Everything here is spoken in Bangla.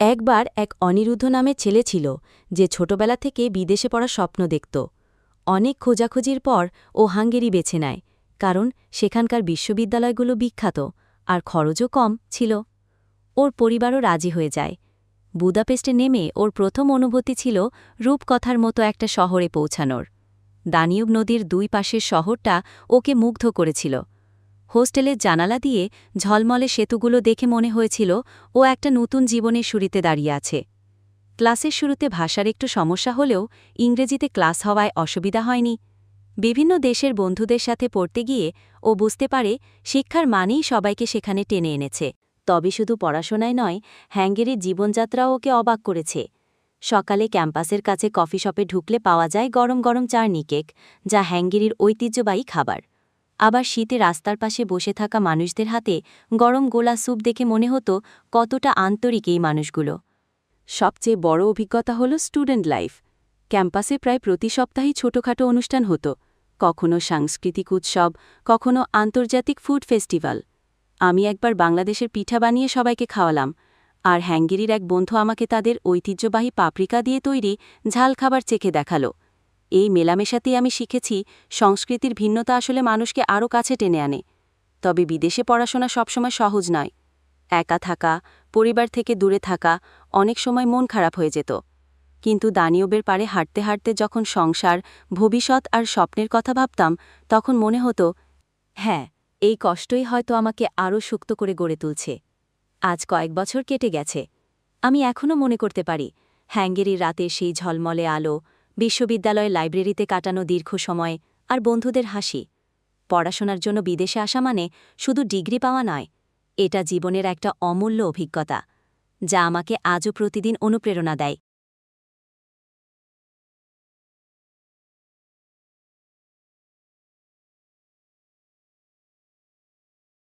একবার এক অনিরুদ্ধ নামে ছেলে ছিল, যে ছোটবেলা থেকে বিদেশে পড়ার স্বপ্ন দেখত। অনেক খোঁজাখুঁজির পর ও হাঙ্গেরি বেছে নেয়, কারণ সেখানকার বিশ্ববিদ্যালয়গুলো বিখ্যাত আর খরচও কম ছিল। ওর পরিবারও রাজি হয়ে যায়। বুদাপেস্টে নেমে ওর প্রথম অনুভূতি ছিল রূপকথার মতো একটা শহরে পৌঁছানোর। দানিউব নদীর দুই পাশের শহরটা ওকে মুগ্ধ করেছিল। হোস্টেলের জানালা দিয়ে ঝলমলে সেতুগুলো দেখে মনে হয়েছিল, ও একটা নতুন জীবনের শুরুতে দাঁড়িয়ে আছে। ক্লাসের শুরুতে ভাষার একটু সমস্যা হলেও ইংরেজিতে ক্লাস হওয়ায় অসুবিধা হয়নি। বিভিন্ন দেশের বন্ধুদের সাথে পড়তে গিয়ে ও বুঝতে পারে শিক্ষার মানেই সবাইকে সেখানে টেনে এনেছে। তবে শুধু পড়াশোনায় নয় হ্যাঙ্গেরির জীবনযাত্রাও ওকে অবাক করেছে। সকালে ক্যাম্পাসের কাছে কফি শপে ঢুকলে পাওয়া যায় গরম গরম চার্নি কেক যা হ্যাঙ্গেরির ঐতিহ্যবাহী খাবার। আবার শীতে রাস্তার পাশে বসে থাকা মানুষদের হাতে গরম গোলা স্যুপ দেখে মনে হতো কতটা আন্তরিক এই মানুষগুলো। সবচেয়ে বড় অভিজ্ঞতা হল স্টুডেন্ট লাইফ। ক্যাম্পাসে প্রায় প্রতি সপ্তাহেই ছোটখাটো অনুষ্ঠান হতো, কখনো সাংস্কৃতিক উৎসব, কখনো আন্তর্জাতিক ফুড ফেস্টিভ্যাল আমি একবার বাংলাদেশের পিঠা বানিয়ে সবাইকে খাওয়ালাম, আর হ্যাঙ্গেরির এক বন্ধু আমাকে তাদের ঐতিহ্যবাহী পাপরিকা দিয়ে তৈরি ঝাল খাবার চেখে দেখাল। এই মেলামেশাতেই আমি শিখেছি সংস্কৃতির ভিন্নতা আসলে মানুষকে আরও কাছে টেনে আনে। তবে বিদেশে পড়াশোনা সবসময় সহজ নয়। একা থাকা, পরিবার থেকে দূরে থাকা অনেক সময় মন খারাপ হয়ে যেত। কিন্তু দানিয়বের পারে হাঁটতে হাঁটতে যখন সংসার, ভবিষ্যৎ আর স্বপ্নের কথা ভাবতাম, তখন মনে হতো হ্যাঁ এই কষ্টই হয়তো আমাকে আরও শক্ত করে গড়ে তুলছে। আজ কয়েক বছর কেটে গেছে। আমি এখনও মনে করতে পারি হ্যাঙ্গেরির রাতে সেই ঝলমলে আলো বিশ্ববিদ্যালয়ের লাইব্রেরিতে কাটানো দীর্ঘ সময় আর বন্ধুদের হাসি। পড়াশোনার জন্য বিদেশে আসা মানে শুধু ডিগ্রি পাওয়া নয়, এটা জীবনের একটা অমূল্য অভিজ্ঞতা, যা আমাকে আজও প্রতিদিন অনুপ্রেরণা দেয়।